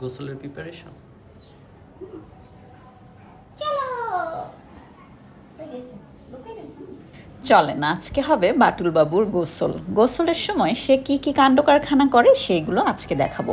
গোসলের প্রিপারেশন চলেন আজকে হবে বাটুল বাবুর গোসল। গোসলের সময় সে কি কি কাণ্ড কারখানা করে সেইগুলো আজকে দেখাবো।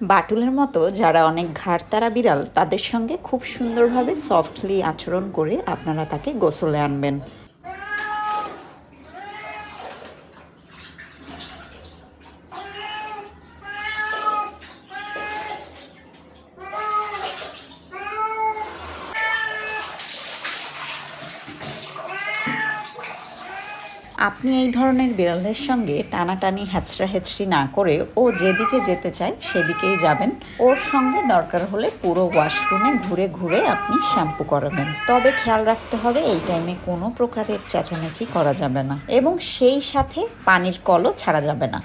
বাটুলের মতো যারা অনেক ঘাড়তারা বিড়াল, তাদের সঙ্গে খুব সুন্দরভাবে সফটলি আচরণ করে আপনারা তাকে গোসলে আনবেন। আপনি এই ধরনের বিড়ালের সঙ্গে টানাটানি হ্যাচড়া হেচড়ি না করে ও যেদিকে যেতে চায় সেদিকেই যাবেন। ওর সঙ্গে দরকার হলে পুরো ওয়াশরুমে ঘুরে ঘুরে আপনি শ্যাম্পু করাবেন। তবে খেয়াল রাখতে হবে এই টাইমে কোনো প্রকারের চেঁচামেচি করা যাবে না এবং সেই সাথে পানির কলও ছাড়া যাবে না।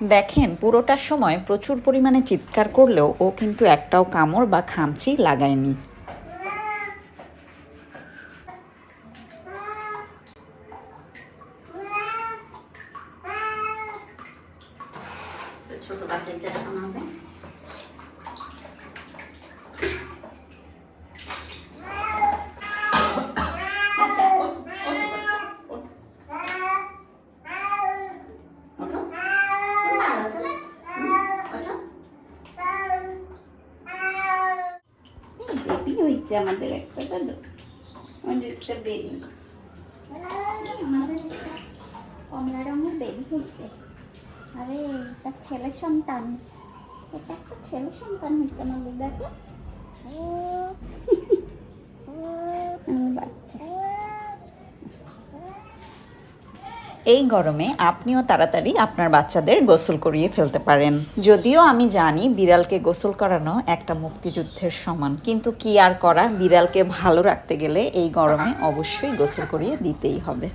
দেখেন, পুরোটার সময় প্রচুর পরিমাণে চিৎকার করলেও ও কিন্তু একটাও কামড় বা খামচি লাগায়নি। ছোট বাচ্চাটা এখন হয়েছে আমাদের একটা জানো? আমাদের একটা আমাদের একটা কমলা রঙের বেবি হয়েছে। আরে, এটা ছেলে সন্তান। এটা একটা ছেলে সন্তান হয়েছে আমাদের দেখো এই গরমে আপনিও তাড়াতাড়ি আপনার বাচ্চাদের গোসল করিয়ে ফেলতে পারেন। যদিও আমি জানি বিড়ালকে গোসল করানো একটা মুক্তিযুদ্ধের সমান, কিন্তু কি আর করা? বিড়ালকে ভালো রাখতে গেলে এই গরমে অবশ্যই গোসল করিয়ে দিতেই হবে।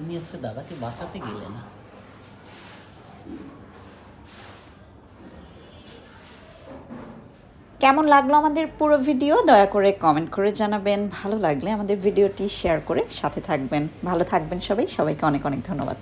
তুমি আজকে দাদাকে বাঁচাতে গেলে না। কেমন লাগল আমাদের পুরো ভিডিও? দয়া করে কমেন্ট করে জানাবেন। ভালো লাগলে আমাদের ভিডিওটি শেয়ার করে সাথে থাকবেন। ভালো থাকবেন সবাই। সবাইকে অনেক অনেক ধন্যবাদ।